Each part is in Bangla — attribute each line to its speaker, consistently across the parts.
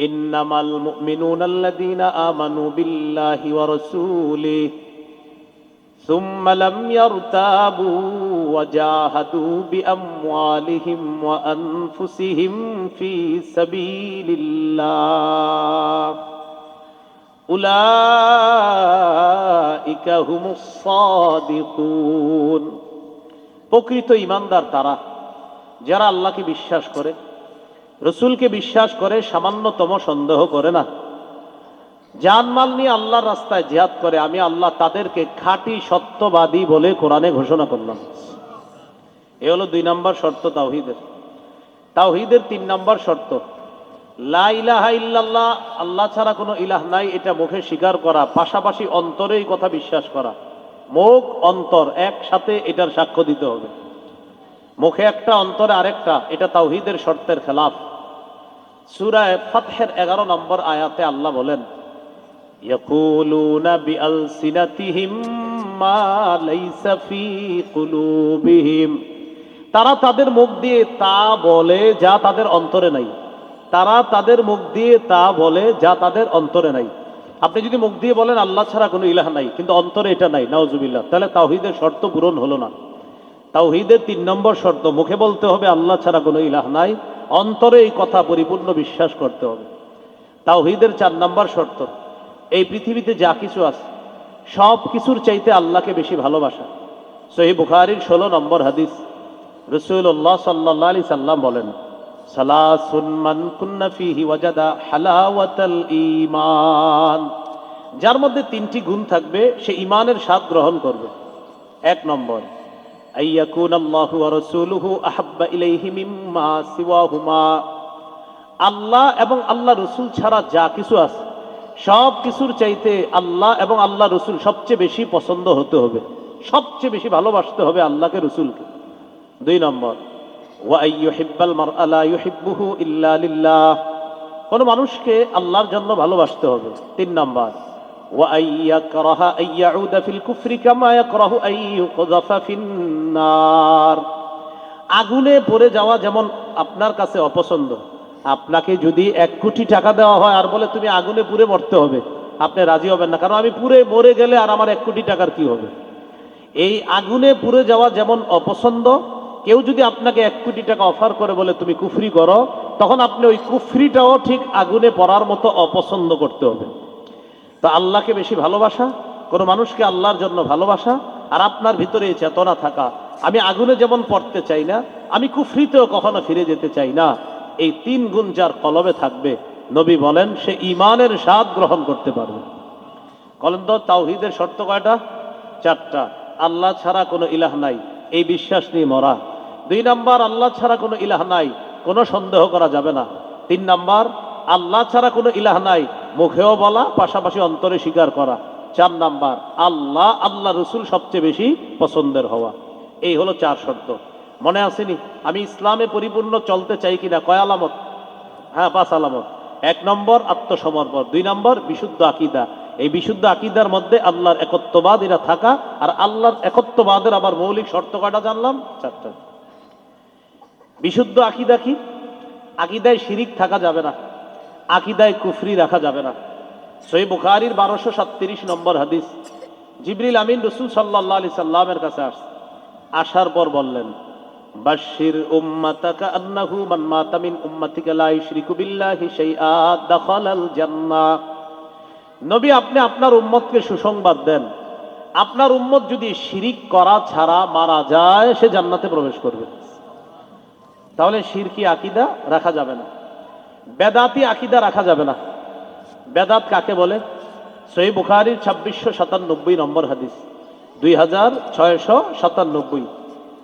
Speaker 1: إنما المؤمنون الذين آمنوا بالله ورسوله ثم لم يرتابوا وجاهدوا بأموالهم وأنفسهم في سبيل الله أولئك هم الصادقون প্রকৃত ইমানদার তারা যারা আল্লাহকে বিশ্বাস করে রসুলকে বিশ্বাস করে সামান্যতম সন্দেহ করে না। জানমাল নিয়ে আল্লাহর রাস্তায় জিহাদ করে, আমি আল্লাহ তাদেরকে খাঁটি সত্যবাদী বলে কোরআনে ঘোষণা করলাম। এ হলো দুই নম্বর শর্ত তাওহিদের। তাওহিদের তিন নম্বর শর্ত, লা ইলাহা ইল্লাল্লাহ, আল্লাহ ছাড়া কোনো ইলাহ নাই, এটা মুখে স্বীকার করা, পাশাপাশি অন্তরে এই কথা বিশ্বাস করা। মুখ, অন্তর একসাথে এটার সাক্ষ্য দিতে হবে। মুখে একটা, অন্তরে আরেকটা, এটা তাওহিদের শর্তের খেলাফ। সুরায় ফতহের এগারো নম্বর আয়াতে আল্লাহ বলেন মা তারা তাদের মুখ দিয়ে তা বলে যা তাদের অন্তরে নাই। তারা তাদের মুখ দিয়ে তা বলে যা তাদের অন্তরে নাই। আপনি যদি মুখ দিয়ে বলেন, আল্লাহ ছাড়া কোনো ইলাহা নাই, কিন্তু অন্তরে এটা নাই নওজুবিল্লাহ তাহলে তাওহিদের শর্ত পূরণ হলো না। তাওহিদের তিন নম্বর শর্ত, মুখে বলতে হবে, আল্লাহ ছাড়া কোনো ইলাহ নাই অন্তরে এই কথা পরিপূর্ণ বিশ্বাস করতে হবে। তাওহিদের চার নম্বর শর্ত, এই পৃথিবীতে যা কিছু আছে, সব কিছুর চাইতে আল্লাহকে বেশি ভালোবাসা। সহি বুখারির ষোলো নম্বর হাদিস রসুল্লাহ সাল্লাহ আলি সাল্লাম বলেন মান ঈমান। যার মধ্যে তিনটি গুণ থাকবে, সে ইমানের স্বাদ গ্রহণ করবে। এক নম্বর আইয়াকুন আল্লাহু ওয়া রাসূলুহু আহাব্বা ইলাইহি মিম্মা সিওয়াহুমা আল্লাহ এবং আল্লাহ রসুল ছাড়া যা কিছু আছে, সব কিছুর চাইতে আল্লাহ এবং আল্লাহ রসুল সবচেয়ে বেশি পছন্দ হতে হবে, সবচেয়ে বেশি ভালোবাসতে হবে আল্লাহকে, রসুলকে। দুই নম্বর কোন মানুষকে আল্লাহর জন্য ভালোবাসতে হবে। তিন নম্বর ওয়াইয়াকরাহা আইয়াউদা ফিল কুফরি কামা ইয়াকরাহু আইয়ুকযাফা ফিন্নার আগুনে পড়ে যাওয়া যেমন আপনার কাছে অপছন্দ, আপনাকে যদি এক কোটি টাকা দেওয়া হয় আর বলে তুমি আগুনে পুড়ে মরতে হবে, আপনি রাজি হবেন না, কারণ আমি পুড়ে মরে গেলে আর আমার এক কোটি টাকার কি হবে? এই আগুনে পুড়ে যাওয়া যেমন অপছন্দ, কেউ যদি আপনাকে এক কোটি টাকা অফার করে বলে তুমি কুফরি করো, তখন আপনি ওই কুফরিটাও ঠিক আগুনে পড়ার মতো অপছন্দ করতে হবে। তো আল্লাহকে বেশি ভালোবাসা? কোনো মানুষকে আল্লাহর জন্য ভালোবাসা? আর আপনার ভিতরে চেতনা থাকা। আমি আগুনে যেমন পড়তে চাই না, আমি কুফরিতেও কখনো ফিরে যেতে চাই না। এই তিন গুণ যার কলবে থাকবে, নবী বলেন, সে ইমানের স্বাদ গ্রহণ করতে পারবে। বলেন তো, তাওহিদের শর্ত কয়টা? চারটা। আল্লাহ ছাড়া কোনো ইলাহ নাই, এই বিশ্বাস নিয়ে মরা। দুই নাম্বার, আল্লাহ ছাড়া কোনো ইলাহ নাই, কোনো সন্দেহ করা যাবে না। তিন নাম্বার, আল্লাহ ছাড়া কোনো ইলাহ নাই মুখেও বলা, পাশাপাশি অন্তরে স্বীকার করা। চার নাম্বার, আল্লাহ আল্লাহ রসুল সবচেয়ে বেশি পছন্দের হওয়া। এই হলো চার শর্ত। মনে আসেনি আমি ইসলামে পরিপূর্ণ চলতে চাই কিনা? কয় আলামত? হ্যাঁ পাঁচ আলামত। এক নম্বর, আত্মসমর্পণ। দুই নম্বর, বিশুদ্ধ আকিদা। এই বিশুদ্ধ আকিদার মধ্যে আল্লাহর একত্ববাদ এরা থাকা আর আল্লাহর একত্ববাদের আবার মৌলিক শর্ত কয়টা জানলাম? চারটা। বিশুদ্ধ আকিদা কি? আকিদায় শিরিক থাকা যাবে না। আকিদায় কুফরি রাখা যাবে না। সই বুখারির বারোশো সাতত্রিশ নম্বর হাদিস। জিবরিল আমিন রসুল সাল্লাহ আলি সাল্লামের কাছে আস আসার পর বললেন বাশির উম্মাতাকা আন্নাহু মান মাতা মিন উম্মাতিকা লা ইশরিকু বিল্লাহি শাইআ দাখালাল জান্নাহ। নবী, আপনি আপনার উম্মতকে সুসংবাদ দেন। আপনার উম্মত যদি শিরিক করা ছাড়া মারা যায়, সে জান্নাতে প্রবেশ করবে। তাহলে শিরকি আকিদা রাখা যাবে না। বেদাতি আকিদা রাখা যাবে না বেদাত কাকে বলে সই বুখারির ছাব্বিশশো সাতানব্বই নম্বর হাদিস দুই হাজার ছয়শো সাতানব্বই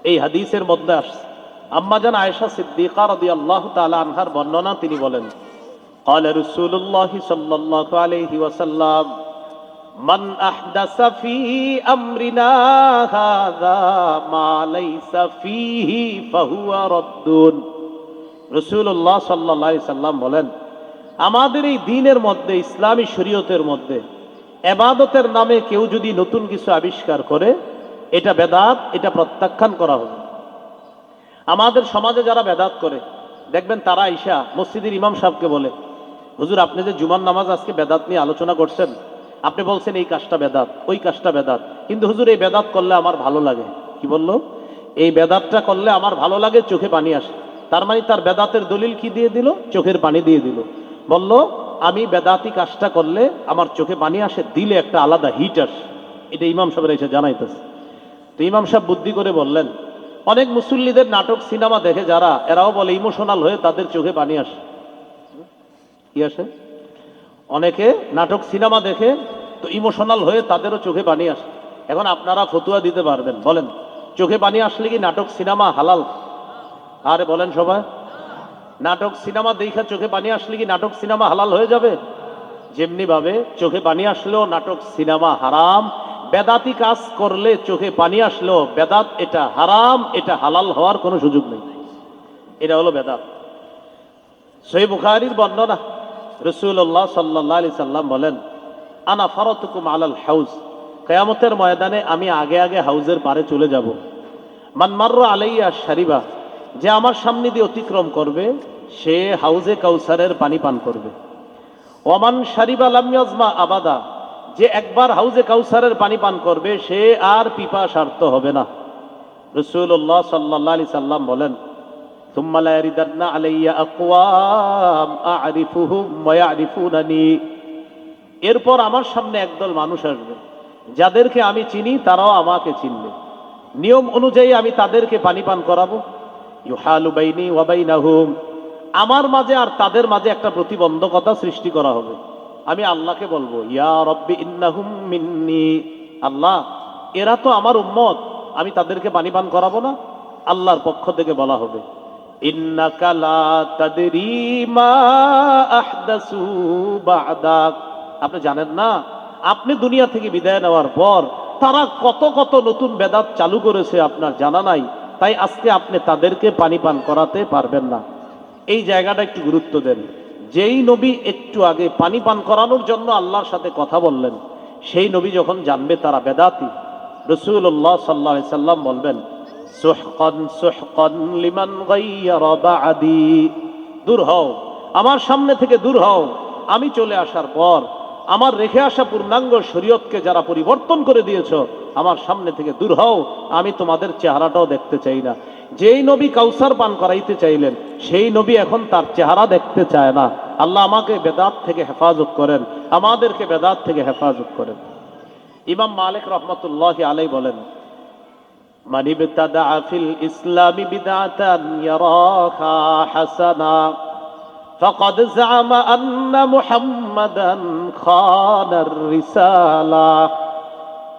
Speaker 1: এই হাদিসের মধ্যে আসছে আম্মাজান আয়েশা সিদ্দিকা রদি আল্লাহ তালা আনহার বর্ণনা তিনি বলেন قال رسول الله صلى الله عليه وسلم من أحدث في أمرنا هذا ما ليس فيه فهو رد রসুল্লাহ সাল্লাহ সাল্লাম বলেন, আমাদের এই দিনের মধ্যে, ইসলামী শরীয়তের মধ্যে এবাদতের নামে কেউ যদি নতুন কিছু আবিষ্কার করে, এটা বেদাত, এটা প্রত্যাখ্যান করা হবে। আমাদের সমাজে যারা বেদাত করে, দেখবেন তারা ঈশা মসজিদের ইমাম সাহেবকে বলে, হুজুর, আপনি যে জুমার নামাজ আজকে বেদাত নিয়ে আলোচনা করছেন, আপনি বলছেন এই কাজটা বেদাত, ওই কাজটা বেদাত, কিন্তু হুজুর, এই বেদাত করলে আমার ভালো লাগে। কি বলল? এই বেদাতটা করলে আমার ভালো লাগে, চোখে পানি আসে। তার মানে তার বেদাতের দলিল কি দিয়ে দিল? চোখের পানি দিয়ে দিল। বলল, আমি বেদাতি কাজটা করলে আমার চোখে পানি আসে, দিলে একটা আলাদা হিট আসে। এটা ইমাম সাহেবের এসে জানাইতেছে। তো ইমাম সাহেব বুদ্ধি করে বললেন, অনেক মুসল্লিদের নাটক, সিনেমা দেখে যারা, এরাও বলে ইমোশনাল হয়ে তাদের চোখে পানি আসে। কি আসে? অনেকে নাটক, সিনেমা দেখে তো ইমোশনাল হয়ে তাদেরও চোখে পানি আসে। এখন আপনারা ফতুয়া দিতে পারবেন। বলেন, চোখে পানি আসলে কি নাটক, সিনেমা হালাল? আরে বলেন সবাই, নাটক সিনেমা দেখা চোখে পানি আসলে কি নাটক সিনেমা হালাল হয়ে যাবে? যেমনি ভাবে চোখে পানি আসলেও নাটক সিনেমা হারাম, বেদাতি কাজ করলে চোখে পানি আসলেও বেদাত এটা হারাম, এটা হালাল হওয়ার কোনো সুযোগ নেই। এটা হলো বেদাত। সই বুখারির বর্ণনা রসুল্লাহ সাল্লাহ আলি সাল্লাম বলেন, আনা ফারতুকুম আলাল হাউস কেয়ামতের ময়দানে আমি আগে আগে হাউজের পারে চলে যাব। মানমার্র আলাইয়া শারিবা যে আমার সামনে দিয়ে অতিক্রম করবে, সে হাউজে কাউসারের পানি পান করবে। ওমান সারিবা লামিয়াজমা আবাদা, যে একবার হাউজে কাউসারের পানি পান করবে, সে আর পিপা সার্থ হবে না। রসুল্লাহ সাল্লাহ আলি সাল্লাম বলেন আলাইয়া এরপর আমার সামনে একদল মানুষ আসবে, যাদেরকে আমি চিনি, তারাও আমাকে চিনবে। নিয়ম অনুযায়ী আমি তাদেরকে পানি পান করাবো। আমার মাঝে আর তাদের মাঝে একটা প্রতিবন্ধকতা সৃষ্টি করা হবে। আমি আল্লাহকে বলব ইন্নাহুম আল্লাহ, এরা তো আমার উম্মত, আমি তাদেরকে পানি পান করাবো না। আল্লাহর পক্ষ থেকে বলা হবে আপনি জানেন না, আপনি দুনিয়া থেকে বিদায় নেওয়ার পর তারা কত কত নতুন বেদাত চালু করেছে আপনার জানা নাই। তাই আজকে আপনি তাদেরকে পানি পান করাতে পারবেন না। এই জায়গাটা একটু গুরুত্ব দেন। যেই নবী একটু আগে পানি পান করানোর জন্য আল্লাহর সাথে কথা বললেন, সেই নবী যখন জানবে তারা বেদাতি। রসুল্লাহ সাল্লা সাল্লাম বলবেন, সুহকন সুহকন লিমান দূর হও, আমার সামনে থেকে দূর হও। আমি চলে আসার পর আমার রেখে আসা পূর্ণাঙ্গ শরীয়তকে যারা পরিবর্তন করে দিয়েছ, আমার সামনে থেকে দূর হও, আমি তোমাদের চেহারাটাও দেখতে চাই না। যেই নবী কাউসার পান করাইতে চাইলেন, সেই নবী এখন তার চেহারা দেখতে চায় না। আল্লাহ আমাকে বেদাত থেকে হেফাজত করেন, আমাদেরকে বেদাত থেকে হেফাজত করেন। ইমাম মালিক রহমতুল্লাহ আলাই বলেন মানিব তাদা আফিল ইসলামী বিদাতা হাসানা। فقد زعم أن محمدا خان الرسالة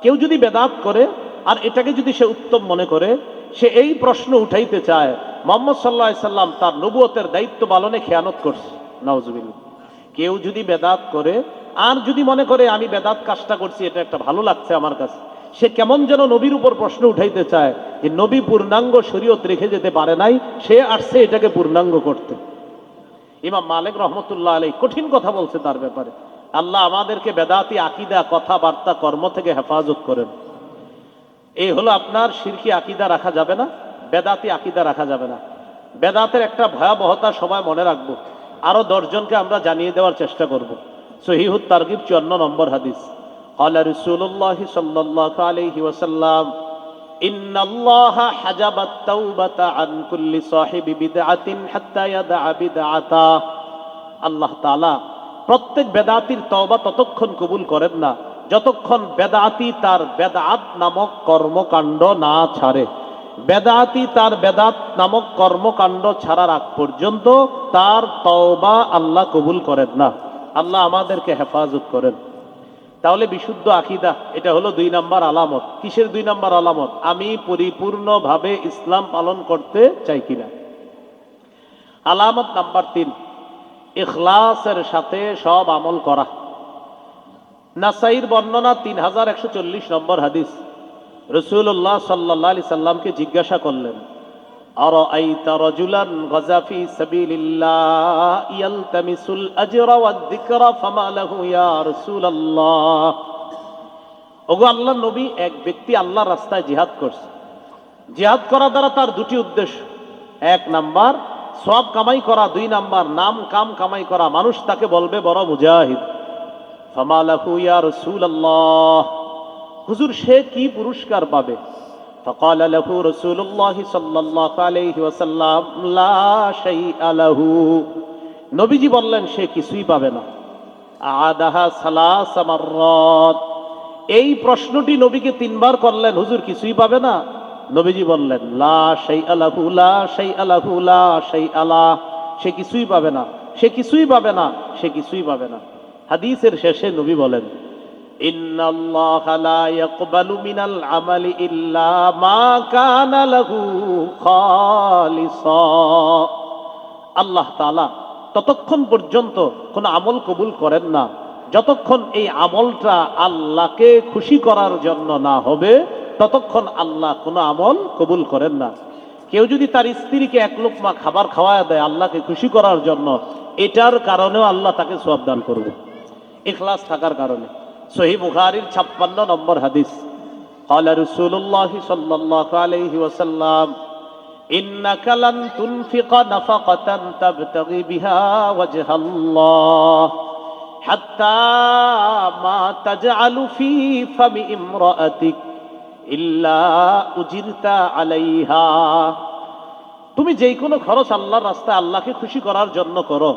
Speaker 1: কেউ যদি বেদাত করে আর এটাকে যদি সে উত্তম মনে করে সে এই প্রশ্ন উঠাইতে চায় মোহাম্মদ সাল্লাহ সাল্লাম তার নবুয়তের দায়িত্ব পালনে খেয়ানত করছে নওয়াজবিল কেউ যদি বেদাত করে আর যদি মনে করে আমি বেদাত কাজটা করছি এটা একটা ভালো লাগছে আমার কাছে সে কেমন যেন নবীর উপর প্রশ্ন উঠাইতে চায় যে নবী পূর্ণাঙ্গ শরীয়ত রেখে যেতে পারে নাই সে আসছে এটাকে পূর্ণাঙ্গ করতে ইমাম মালিক রহমতুল্লাহ আলী কঠিন কথা বলছে তার ব্যাপারে। আল্লাহ আমাদেরকে বেদাতি, আকিদা, কথাবার্তা, কর্ম থেকে হেফাজত করেন। এই হলো আপনার শিরকি আকিদা রাখা যাবে না, বেদাতি আকিদা রাখা যাবে না। বেদাতের একটা ভয়াবহতা সবাই মনে রাখব। আরও দশজনকে আমরা জানিয়ে দেওয়ার চেষ্টা করব। সহিহুদ তারগিব চুয়ান্ন নম্বর হাদিস। আল্লাহ রসুল্লাহ সাল্লাহ আলহি ওসাল্লাম ইন্নাল্লাহা হাজাবাত তাওবাতা আন কুল্লি সাহিবি বিদআতিন হাত্তা ইয়াদআ বিদআতা। আল্লাহ তাআলা প্রত্যেক বেদাতির তওবা ততক্ষণ কবুল করেন না, যতক্ষণ বেদাতি তার বেদাত নামক কর্মকাণ্ড না ছাড়ে। বেদাতি তার বেদাত নামক কর্মকাণ্ড ছাড়ার আগ পর্যন্ত তার তওবা আল্লাহ কবুল করেন না। আল্লাহ আমাদেরকে হেফাজত করেন। তাহলে বিশুদ্ধ আকিদা, এটা হলো দুই নাম্বার আলামত। কিসের দুই নাম্বার আলামত? আমি পরিপূর্ণভাবে ইসলাম পালন করতে চাই কিনা? আলামত নাম্বার তিন, ইখলাসের সাথে সব আমল করা। নাসাইর বর্ণনা তিন হাজার একশো চল্লিশ নম্বর হাদিস। রসুল্লাহ সাল্লাহ সাল্লামকে জিজ্ঞাসা করলেন أرأيت رجلا غزا في سبيل الله يلتمس الأجر والذكر فما له يا رسول الله ওগো আল্লাহ নবী এক ব্যক্তি আল্লাহর রাস্তায় জিহাদ করছে জিহাদ করা দ্বারা তার দুটি উদ্দেশ্য এক নাম্বার সব কামাই করা দুই নাম্বার নাম কাম কামাই করা মানুষ তাকে বলবে বড় মুজাহিদ ফামালাহু ইয়া রাসূলুল্লাহ হুজুর সে কি পুরস্কার পাবে فقال له رسول الله صلى الله عليه وسلم لا شيء له নবীজি বললেন সে কিছুই পাবে না আদাহা সালাস মাররাত এই প্রশ্নটি নবীকে তিনবার করলেন হুজুর কিছুই পাবে না নবীজি বললেন লা সেই আলাহু লা সেই আলাহু লা সেই আলাহ সে কিছুই পাবে না সে কিছুই পাবে না সে কিছুই পাবে না হাদিসের শেষে নবী বলেন إن الله لا يقبل من العمل إلا ما كان له خالصا আল্লাহ তাআলা ততক্ষণ পর্যন্ত কোন আমল কবুল করেন না যতক্ষণ এই আমলটা আল্লাহকে খুশি করার জন্য না হবে ততক্ষণ আল্লাহ কোনো আমল কবুল করেন না কেউ যদি তার স্ত্রীকে এক লোকমা খাবার খাওয়ায় দেয় আল্লাহকে খুশি করার জন্য এটার কারণেও আল্লাহ তাকে সব দান করবে ইখলাস থাকার কারণে সহি বুখারির ছাপ্পান্ন নম্বর হাদিস قال رسول الله صلى الله عليه وسلم إنك لن تنفق نفقة تبتغي بها وجه الله حتى ما تجعل في فم امرأتك إلا أجرت عليها তুমি যেই কোনো খরচ আল্লাহর রাস্তায় আল্লাহকে খুশি করার জন্য করো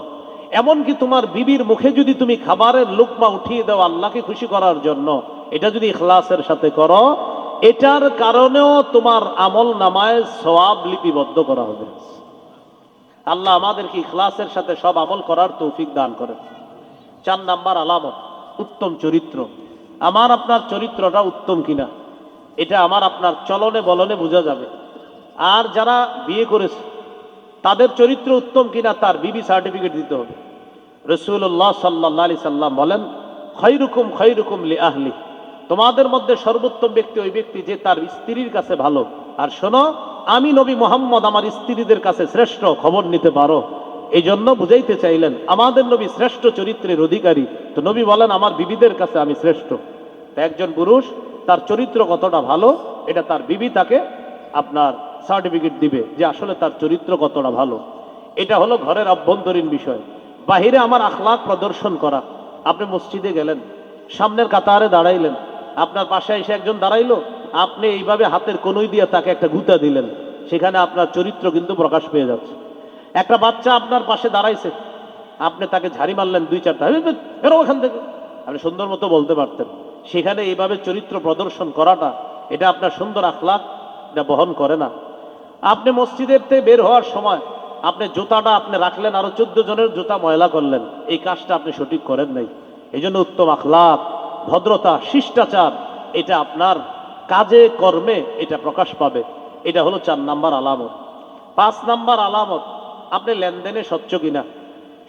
Speaker 1: এমনকি তোমার বিবির মুখে যদি তুমি খাবারের লুকমা উঠিয়ে দাও আল্লাহকে খুশি করার জন্য, এটা যদি ইখলাসের সাথে করো, এটার কারণেও তোমার আমল নামায় সওয়াব লিপিবদ্ধ করা হবে। আল্লাহ আমাদেরকে ইখলাসের সাথে সব আমল করার তৌফিক দান করেন। চার নাম্বার আলামত, উত্তম চরিত্র। আমার আপনার চরিত্রটা উত্তম কিনা, এটা আমার আপনার চলনে বলনে বোঝা যাবে। আর যারা বিয়ে করেছে তাদের চরিত্র উত্তম কিনা তার বিবি সার্টিফিকেট দিতে হবে। রসুল্লাহ সাল্লাহ আলি সাল্লাম বলেন, খৈরুকুম খৈরুকুম লি আহলি। তোমাদের মধ্যে সর্বোত্তম ব্যক্তি ওই ব্যক্তি যে তার স্ত্রীর কাছে ভালো। আর শোনো, আমি নবী মোহাম্মদ আমার স্ত্রীদের কাছে শ্রেষ্ঠ খবর নিতে পারো। এই জন্য বুঝাইতে চাইলেন, আমাদের নবী শ্রেষ্ঠ চরিত্রের অধিকারী। তো নবী বলেন, আমার বিবিদের কাছে আমি শ্রেষ্ঠ। একজন পুরুষ, তার চরিত্র কতটা ভালো, এটা তার বিবি তাকে আপনার সার্টিফিকেট দিবে যে আসলে তার চরিত্র কতটা ভালো। এটা হলো ঘরের অভ্যন্তরীণ বিষয়। বাহিরে আমার আখলাক প্রদর্শন করা। আপনি মসজিদে গেলেন সামনের কাতারে দাঁড়াইলেন আপনার পাশে এসে একজন দাঁড়াইলো আপনি এইভাবে হাতের কনুই দিয়ে তাকে একটা গুতা দিলেন। সেখানে আপনার চরিত্র কিন্তু প্রকাশ পেয়ে যাচ্ছে। একটা বাচ্চা আপনার পাশে দাঁড়াইছে আপনি তাকে ঝাড়ি মারলেন দুই চারটা "এই, এই, বেরো ওখান থেকে। আপনি সুন্দর মতো বলতে পারতেন। সেখানে এইভাবে চরিত্র প্রদর্শন করাটা এটা আপনার সুন্দর আখলাক এটা বহন করে না। আপনি মসজিদের থেকে বের হওয়ার সময় আপনি জুতাটা আপনি রাখলেন, আরও চোদ্দ জনের জুতা ময়লা করলেন। এই কাজটা আপনি সঠিক করেন নাই। এই জন্য উত্তম আখলাক, ভদ্রতা, শিষ্টাচার, এটা আপনার কাজে, কর্মে এটা প্রকাশ পাবে। এটা হলো চার নাম্বার আলামত। পাঁচ নাম্বার আলামত, আপনি লেনদেনে স্বচ্ছ কিনা।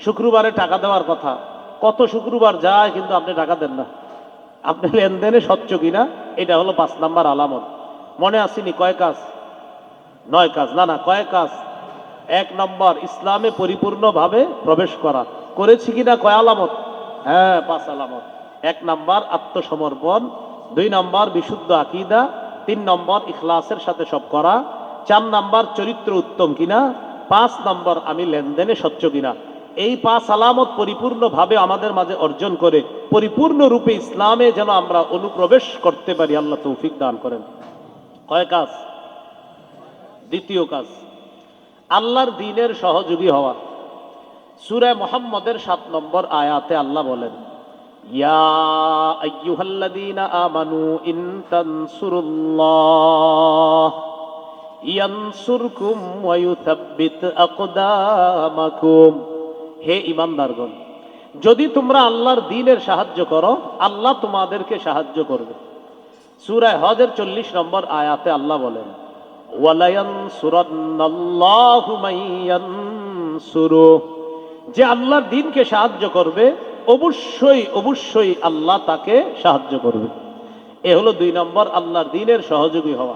Speaker 1: শুক্রবারে টাকা দেওয়ার কথা। কত শুক্রবার যায় কিন্তু আপনি টাকা দেন না। আপনি লেনদেনে স্বচ্ছ কিনা, এটা হলো পাঁচ নাম্বার আলামত। মনে আসেনি কয় কাজ? নয় কাজ, না না, কয় কাজ? এক নম্বর, ইসলামে পরিপূর্ণভাবে প্রবেশ করা। করেছি কিনা কয় আলামত? হ্যাঁ পাঁচ আলামত। এক নম্বর, আত্মসমর্পণ। দুই নম্বর, বিশুদ্ধ আকিদা। তিন নম্বর, ইখলাসের সাথে সব করা। চার নম্বর, চরিত্র উত্তম কিনা? পাঁচ নম্বর, আমি লেনদেনে স্বচ্ছ কিনা? এই পাঁচ আলামত পরিপূর্ণভাবে আমাদের মাঝে অর্জন করে পরিপূর্ণ রূপে ইসলামে যেন আমরা অনুপ্রবেশ করতে পারি, আল্লাহ তৌফিক দান করেন। কয় কাজ? দ্বিতীয় কাজ, আল্লাহর দিনের সহযোগী হওয়া। সুরে মোহাম্মদের সাত নম্বর আয়াতে আল্লাহ বলেন আমানু হে ঈমানদারগণ যদি তোমরা আল্লাহর দিনের সাহায্য করো, আল্লাহ তোমাদেরকে সাহায্য করবে। সুরায় হজের চল্লিশ নম্বর আয়াতে আল্লাহ বলেন যে আল্লাহর দিনকে সাহায্য করবে, অবশ্যই অবশ্যই আল্লাহ তাকে সাহায্য করবে। এ হলো দুই নম্বর, আল্লাহর দিনের সহযোগী হওয়া।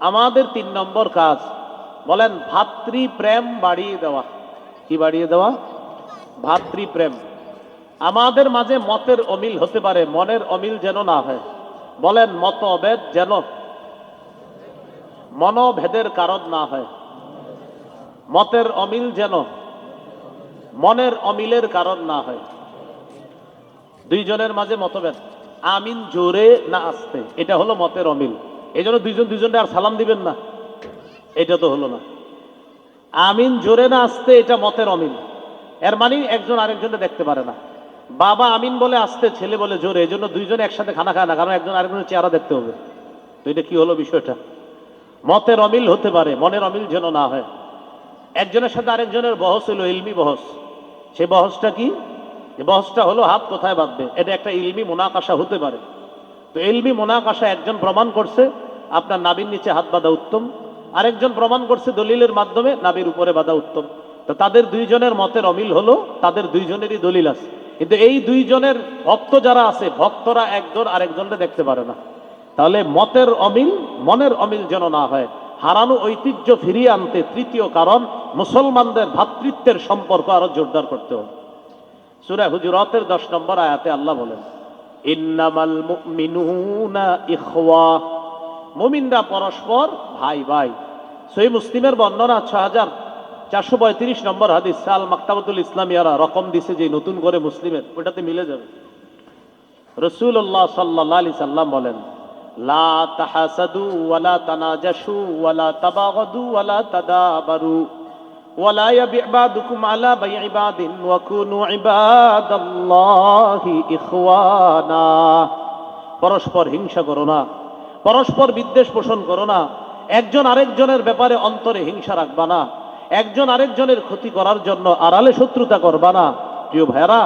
Speaker 1: আমাদের তিন নম্বর কাজ, বলেন ভাতৃ প্রেম বাড়িয়ে দেওয়া। কি বাড়িয়ে দেওয়া? ভাতৃ প্রেম আমাদের মাঝে মতের অমিল হতে পারে, মনের অমিল যেন না হয়। বলেন মত অবেদ যেন মনোভেদের কারণ না হয়। মতের অমিল যেন মনের অমিলের কারণ না হয়। দুইজনের মাঝে মতভেদ। আমিন জোরে না আসতে। এটা হলো মতের অমিল। এই জন্য দুইজন দুইজনকে আর সালাম দিবেন না। এটা তো হলো না। আমিন জোরে না আসতে, এটা মতের অমিল। এর মানে একজন আরেকজনকে দেখতে পারে না। বাবা আমিন বলে আসতে, ছেলে বলে জোরে। এই জন্য দুইজন একসাথে খানা খায় না, কারণ একজন আরেকজনের চেহারা দেখতে হবে। তো এটা কি হলো বিষয়টা? মতের অমিল হতে পারে, মনের অমিল যেন না হয়। একজনের সাথে আরেকজনের বহস হলো ইলমি বহস। সে বহসটা কি? বহসটা হলো হাত কোথায় বাঁধবে? এটা একটা ইলমি মোনাকাশা হতে পারে। তো ইলমি মোনাকাশা একজন প্রমাণ করছে, আপনার নাবির নিচে হাত বাঁধা উত্তম। আরেকজন প্রমাণ করছে দলিলের মাধ্যমে নাবির উপরে বাঁধা উত্তম। তো তাদের দুইজনের মতের অমিল হলো, তাদের দুইজনেরই দলিল আছে। কিন্তু এই দুইজনের ভক্ত যারা আছে, ভক্তরা একজন আরেকজনকে দেখতে পারে না। তাহলে মতের অমিল, মনের অমিল যেন না হয়। হারানো ঐতিহ্য ফিরিয়ে আনতে তৃতীয় কারণ, মুসলমানদের ভ্রাতৃত্বের সম্পর্ক আরও জোরদার করতে হবে। সুরা হুজুরাতের দশ নম্বর আয়াতে আল্লাহ বলেন ইখওয়া। মুমিনরা পরস্পর ভাই ভাই। সই মুসলিমের বর্ণনা ছ হাজার চারশো পঁয়ত্রিশ নম্বর হাদিস সাল মাক্তাবতুল ইসলামিয়ারা রকম দিছে যে নতুন করে মুসলিমের, ওটাতে মিলে যাবে। রসুল্লাহ সাল্লাহ আলি সাল্লাম বলেন লা তাহাসাদু ওয়ালা তানাজাসু ওয়ালা তাবাগাদু ওয়ালা তাদাবারু ولا يبيع بعضكم على بيع بعض وكونوا عباد الله إخوانا পরস্পর হিংসা করো না পরস্পর বিদ্বেষ পোষণ করো না একজন আরেকজনের ব্যাপারে অন্তরে হিংসা রাখবা না একজন আরেকজনের ক্ষতি করার জন্য আড়ালে শত্রুতা করবা না প্রিয় ভাইরা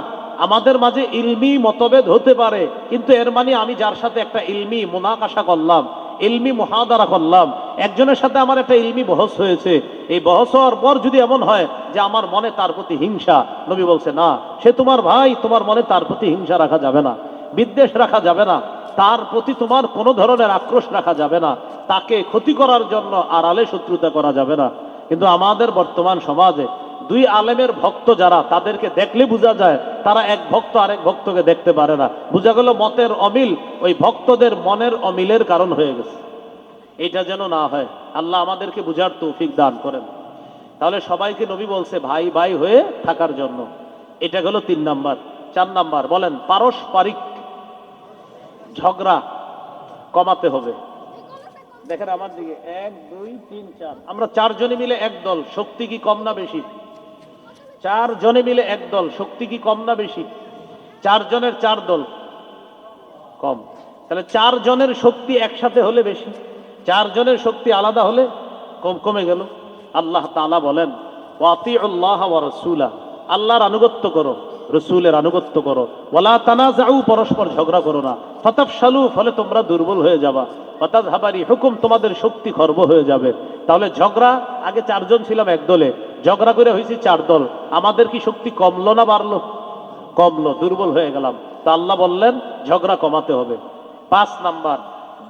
Speaker 1: আমাদের মাঝে ইলমি মতভেদ হতে পারে, কিন্তু এর মানে আমি যার সাথে একটা ইলমি মোনাকাশা করলাম, ইলমি মহাদারা করলাম, একজনের সাথে আমার একটা ইলমি বহস হয়েছে। এই বহস হওয়ার পর যদি এমন হয় যে আমার মনে তার প্রতি হিংসা, নবী বলছে, না, সে তোমার ভাই, তোমার মনে তার প্রতি হিংসা রাখা যাবে না, বিদ্বেষ রাখা যাবে না, তার প্রতি তোমার কোনো ধরনের আক্রোশ রাখা যাবে না, তাকে ক্ষতি করার জন্য আড়ালে শত্রুতা করা যাবে না। কিন্তু আমাদের বর্তমান সমাজে দুই আলেমের ভক্ত যারা, তাদেরকে দেখলে বোঝা যায়, তারা এক ভক্ত আরেক ভক্তকে দেখতে পারে না। বোঝা গেল মতের অমিল, ওই ভক্তদের মনের অমিলের কারণ হয়ে গেছে। এটা যেন না হয়। আল্লাহ আমাদেরকে বুঝার তৌফিক দান করেন। তাহলে সবাইকে নবী বলছে, ভাই ভাই হয়ে থাকার জন্য। এটা গেল তিন নাম্বার। চার নাম্বার, বলেন, পারস্পরিক ঝগড়া কমাতে হবে। দেখেন আমার দিকে, এক, দুই, তিন, চার। আমরা চারজনে মিলে এক দল, শক্তি কি কম না বেশি? চার জনে মিলে এক দল। শক্তি কি কম না বেশি? চার জনের চার দল কম। তাহলে চার জনের শক্তি একসাথে হলে বেশি। চার জনের শক্তি আলাদা হলে কম কমে গেল। আল্লাহ তালা বলেন আল্লাহর আনুগত্য করো। রসুলের আনুগত্য করো। ওয়ালা তানাজাউ, পরস্পর ঝগড়া করো না। ফতাব সালু ফলে তোমরা দুর্বল হয়ে যাবা। ফতাজ হাবারি হুকুম, তোমাদের শক্তি খর্ব হয়ে যাবে। তাহলে ঝগড়া, আগে চারজন ছিলাম এক দলে। ঝগড়া করে হয়েছি চার দল। আমাদের কি শক্তি কমলো না বাড়লো? কমলো, দুর্বল হয়ে গেলাম। তা আল্লাহ বললেন, ঝগড়া কমাতে হবে। পাঁচ নাম্বার,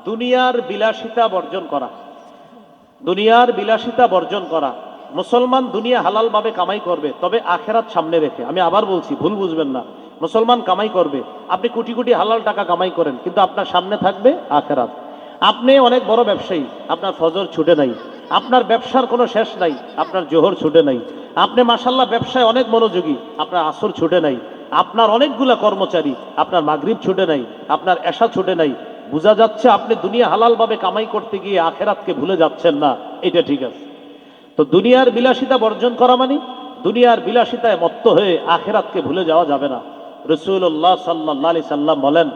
Speaker 1: দুনিয়ার বিলাসিতা বর্জন করা। দুনিয়ার বিলাসিতা বর্জন করা। মুসলমান দুনিয়া হালালভাবে কামাই করবে, তবে আখেরাত সামনে রেখে। আমি আবার বলছি, ভুল বুঝবেন না। মুসলমান কামাই করবে, আপনি কোটি কোটি হালাল টাকা কামাই করেন, কিন্তু আপনার সামনে থাকবে আখেরাত। আপনি অনেক বড় ব্যবসায়ী, আপনার ফজর ছুটে নাই। আপনার ব্যবসার কোনো শেষ নাই, আপনার জোহর ছুটে নাই। আপনি মাসাল্লাহ ব্যবসায় অনেক মনোযোগী, আপনার আসর ছুটে নাই। আপনার অনেকগুলা কর্মচারী, আপনার মাগরিব ছুটে নাই, আপনার এশা ছুটে নাই। বোঝা যাচ্ছে আপনি দুনিয়া হালালভাবে কামাই করতে গিয়ে আখেরাতকে ভুলে যাচ্ছেন না, এটা ঠিক আছে। তো দুনিয়ার বিলাসিতা বর্জন করা মানে? দুনিয়ার বিলাসিতায় মত্ত হয়ে আখেরাতকে ভুলে যাওয়া যাবে না। রসুল্লাহ সাল্লাহ আলি সাল্লাম বলেন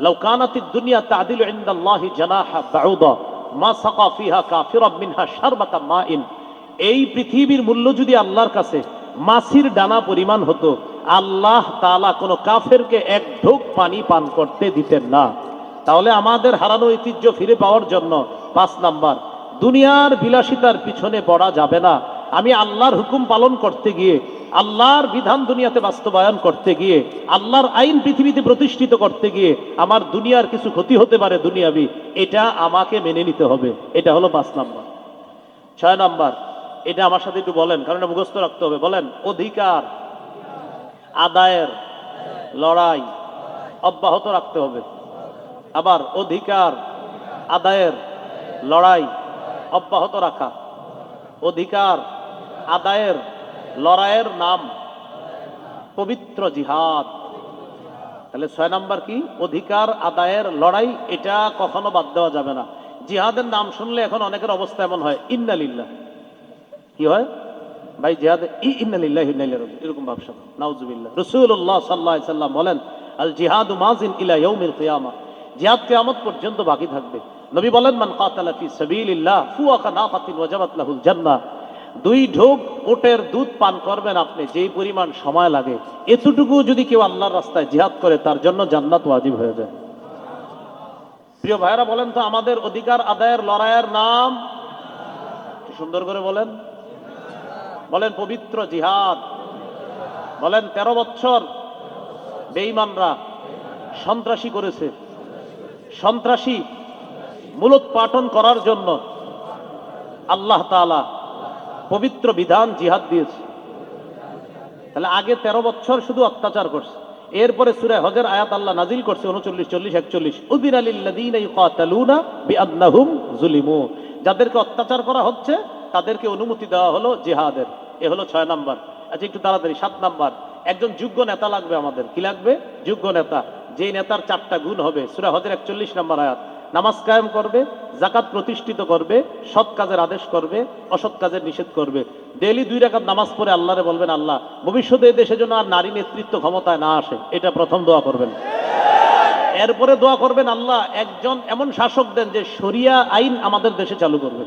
Speaker 1: লৌকানাতি দুনিয়া তাদিল ইন্দাল্লাহি জানাহা মা সাকা ফিহা মিনহা শারবাতা মাইন। এই পৃথিবীর মূল্য যদি আল্লাহর কাছে মাছির ডানা পরিমাণ হতো, আল্লাহ তাআলা কোনো কাফেরকে এক ঢোক পানি পান করতে দিতেন না। তাহলে আমাদের হারানো ঐতিহ্য ফিরে পাওয়ার জন্য পাঁচ নাম্বার দুনিয়ার বিলাসিতার পিছনে পড়া যাবে না। আমি আল্লাহর হুকুম পালন করতে গিয়ে, আল্লাহর বিধান দুনিয়াতে বাস্তবায়ন করতে গিয়ে, আল্লাহর আইন পৃথিবীতে প্রতিষ্ঠিত করতে গিয়ে আমার দুনিয়ার কিছু ক্ষতি হতে পারে দুনিয়াবি, এটা আমাকে মেনে নিতে হবে। এটা হলো পাঁচ নাম্বার। ছয় নাম্বার, এটা আমার সাথে একটু বলেন, কারণ এটা মুখস্থ রাখতে হবে। বলেন, অধিকার, আদায়ের, লড়াই, অব্যাহত রাখতে হবে। আবার, অধিকার, আদায়ের, লড়াই অব্যাহত রাখা। অধিকার, আদায়ের, লড়াইয়ের নাম। পবিত্র জিহাদ। তাহলে ছয় নাম্বার কি? অধিকার, আদায়ের লড়াই, এটা কখনো বাদ দেওয়া যাবে না। জিহাদের নাম শুনলে এখন অনেকের অবস্থা এমন হয় ইন্নালিল্লাহ কি হয়? ভাই, জিহাদ ই ইন্নালিল্লাহ এরকম ভাবসা নাউজুবিল্লাহ। রসুল্লাহ সাল্লাহ সাল্লাম বলেন, আল জিহাদ মাজিন ইলা ইয়াউমিল কিয়ামা জিহাদ কিয়ামত পর্যন্ত বাকি থাকবে। নবী বলেন, মান কাতালা ফি সাবিলিল্লাহ ফুয়াকা নাকাতিন ওয়াজাবাত লাহুল জান্নাহ। দুই ঢোক ওটের দুধ পান করবেন আপনি, যেই পরিমাণ সময় লাগে। এতটুকু যদি কেউ আল্লাহর রাস্তায় জিহাদ করে, তার জন্য জান্নাত ওয়াজিব হয়ে যায়। প্রিয় ভাইরা বলেন তো, আমাদের অধিকার আদায়ের লড়াইয়ের নাম? সুন্দর করে বলেন। বলেন, পবিত্র জিহাদ। বলেন, তেরো বছর বেঈমানরা সন্ত্রাসী করেছে। সন্ত্রাসী মূলোৎপাটন করার জন্য আল্লাহ তাআলা পবিত্র বিধান জিহাদ দিয়েছে। তাহলে আগে তেরো বছর শুধু অত্যাচার করছে। এরপরে সুরে হজের আয়াত আল্লাহ নাজিল করছে, উনচল্লিশ, চল্লিশ, একচল্লিশ। উদিন জুলিমু যাদেরকে অত্যাচার করা হচ্ছে, তাদেরকে অনুমতি দেওয়া হলো জিহাদের। এ হলো ছয় নাম্বার। আচ্ছা একটু তাড়াতাড়ি, সাত নাম্বার। একজন যোগ্য নেতা লাগবে আমাদের। কি লাগবে? যোগ্য নেতা। যে নেতার চারটা গুণ হবে। সুরা হজের একচল্লিশ নাম্বার আয়াত। নামাজ কায়েম করবে জাকাত প্রতিষ্ঠিত করবে, সৎ কাজের আদেশ করবে, অসৎ কাজের নিষেধ করবে। ডেলি দুই রাকাত নামাজ পড়ে আল্লাহরে বলবেন, আল্লাহ, ভবিষ্যতে এই দেশে যেন আর নারী নেতৃত্ব ক্ষমতায় না আসে। এটা প্রথম দোয়া করবেন। এরপরে দোয়া করবেন, আল্লাহ, একজন এমন শাসক দেন যে শরিয়া আইন আমাদের দেশে চালু করবে।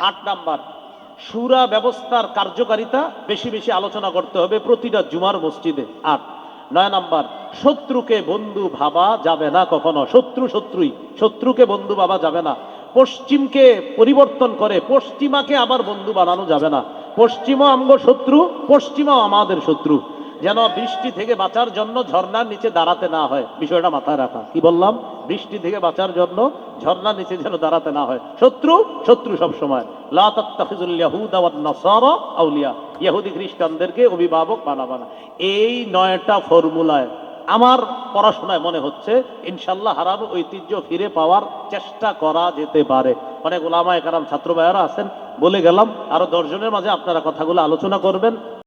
Speaker 1: আট নাম্বার, সুরা ব্যবস্থার কার্যকারিতা বেশি বেশি আলোচনা করতে হবে প্রতিটা জুমার মসজিদে। আট। নয় নাম্বার শত্রুকে বন্ধু ভাবা যাবে না কখনো। শত্রু শত্রুই, শত্রুকে বন্ধু ভাবা যাবে না। পশ্চিমকে পরিবর্তন করে, পশ্চিমাকে আবার বন্ধু বানানো যাবে না। পশ্চিমও আমগ শত্রু, পশ্চিমাও আমাদের শত্রু। যেন বৃষ্টি থেকে বাঁচার জন্য ঝর্ণার নিচে দাঁড়াতে না হয়। বিষয়টা মাথায় রাখা। কি বললাম? বৃষ্টি থেকে বাঁচার জন্য ঝর্ণার নিচে যেন দাঁড়াতে না হয়। শত্রু শত্রু সব সময় লা তাত্তাখিজুল ইয়াহুদা খ্রিস্টানদেরকে অভিভাবক বানাবা না। এই নয়টা ফর্মুলায় আমার পড়াশোনায় মনে হচ্ছে, ইনশাল্লাহ হারানো ঐতিহ্য ফিরে পাওয়ার চেষ্টা করা যেতে পারে। অনেক ওলামায় কারাম ছাত্র ভাইয়ারা আছেন, বলে গেলাম, আরও দশজনের মাঝে আপনারা কথাগুলো আলোচনা করবেন।